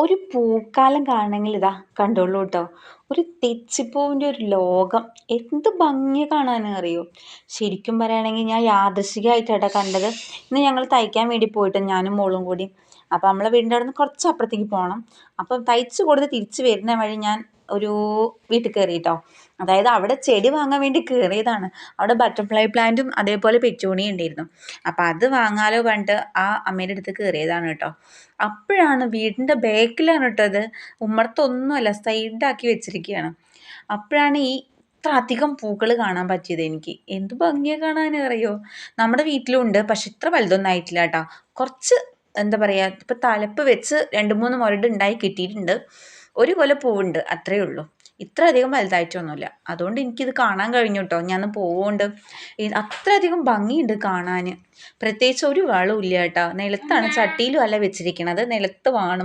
ഒരു പൂക്കാലം കാണണമെങ്കിൽ ഇതാ കണ്ടോളൂ കേട്ടോ. ഒരു തെച്ചിപ്പൂവിന്റെ ഒരു ലോകം. എന്ത് ഭംഗി അറിയോ? ശരിക്കും പറയുകയാണെങ്കിൽ ഞാൻ യാദൃശികമായിട്ടാണ് കണ്ടത്. ഇന്ന് ഞങ്ങൾ തയ്ക്കാൻ വേണ്ടി പോയിട്ട് ഞാനും മോളും കൂടി. അപ്പോൾ നമ്മളെ വീടിന്റെ അവിടെ നിന്ന് കുറച്ച് അപ്പുറത്തേക്ക് പോകണം. അപ്പം തയ്ച്ച് കൊടുത്ത് തിരിച്ച് വരുന്ന വഴി ഞാൻ ഒരു വീട്ടിൽ കയറി കേട്ടോ അതായത് അവിടെ ചെടി വാങ്ങാൻ വേണ്ടി കയറിയതാണ്. അവിടെ ബട്ടർഫ്ലൈ പ്ലാന്റും അതേപോലെ പെറ്റൂണി ഉണ്ടായിരുന്നു. അപ്പം അത് വാങ്ങാലോ പറഞ്ഞിട്ട് ആ അമ്മേന്റെ അടുത്ത് കയറിയതാണ് കേട്ടോ. അപ്പോഴാണ് വീടിന്റെ ബാക്കിലാണ് കേട്ടോ അത് ഉമ്മർത്തൊന്നുമല്ല സൈഡാക്കി വെച്ചിരിക്കുകയാണ്. അപ്പോഴാണ് ഈ ഇത്ര അധികം പൂക്കൾ കാണാൻ പറ്റിയത് എനിക്ക്. എന്ത് ഭംഗിയാണ് കാണാൻ അറിയോ? നമ്മുടെ വീട്ടിലുണ്ട് പക്ഷെ ഇത്ര വലുതൊന്നും ആയിട്ടില്ല കേട്ടോ. കുറച്ച് എന്താ പറയുക ഇപ്പോൾ തലപ്പ് വെച്ച് രണ്ട് മൂന്ന് മുരട് ഉണ്ടായി കിട്ടിയിട്ടുണ്ട്. ഒരു കൊല പൂവുണ്ട് അത്രയേ ഉള്ളൂ. ഇത്ര അധികം വലുതായിട്ടൊന്നുമില്ല. അതുകൊണ്ട് എനിക്കിത് കാണാൻ കഴിഞ്ഞു കേട്ടോ ഞാൻ അത്ര അധികം ഭംഗിയുണ്ട് കാണാൻ പ്രത്യേകിച്ച് ഒരു വളവും ഇല്ല കേട്ടോ നിലത്താണ് ചട്ടിയിലും അല്ല വെച്ചിരിക്കണത്. നിലത്ത് വാണ്